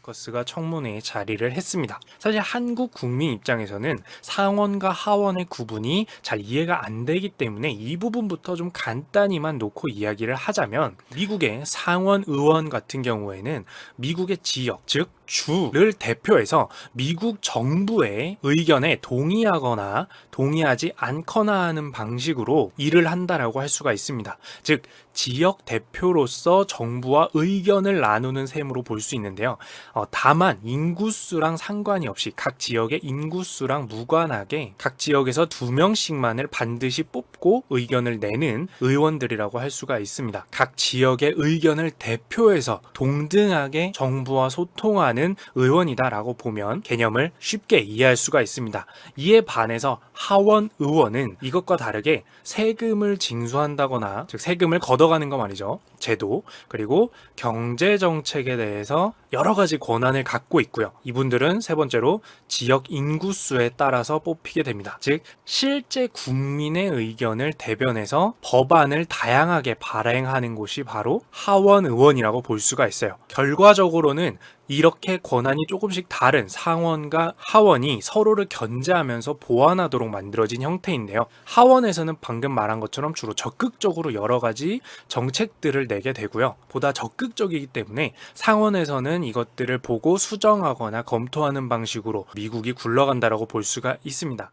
마커스가 청문회에 자리를 했습니다. 사실 한국 국민 입장에서는 상원과 하원의 구분이 잘 이해가 안 되기 때문에 이 부분부터 좀 간단히만 놓고 이야기를 하자면 미국의 상원 의원 같은 경우에는 미국의 지역 즉 주를 대표해서 미국 정부의 의견에 동의하거나 동의하지 않거나 하는 방식으로 일을 한다라고 할 수가 있습니다. 즉 지역 대표로서 정부와 의견을 나누는 셈으로 볼 수 있는데요. 어, 다만 인구수랑 상관이 없이 각 지역의 인구수랑 무관하게 각 지역에서 두 명씩만을 반드시 뽑고 의견을 내는 의원들이라고 할 수가 있습니다. 각 지역의 의견을 대표해서 동등하게 정부와 소통하는 의원이다라고 보면 개념을 쉽게 이해할 수가 있습니다. 이에 반해서 하원 의원은 이것과 다르게 세금을 징수한다거나 즉 세금을 걷어가는 거 말이죠. 제도 그리고 경제 정책에 대해서 여러 가지 권한을 갖고 있고요. 이분들은 세 번째로 지역 인구수에 따라서 뽑히게 됩니다. 즉 실제 국민의 의견을 대변해서 법안을 다양하게 발행하는 곳이 바로 하원 의원이라고 볼 수가 있어요. 결과적으로는 이렇게 권한이 조금씩 다른 상원과 하원이 서로를 견제하면서 보완하도록 만들어진 형태인데요. 하원에서는 방금 말한 것처럼 주로 적극적으로 여러 가지 정책들을 내게 되고요. 보다 적극적이기 때문에 상원에서는 이것들을 보고 수정하거나 검토하는 방식으로 미국이 굴러간다라고 볼 수가 있습니다.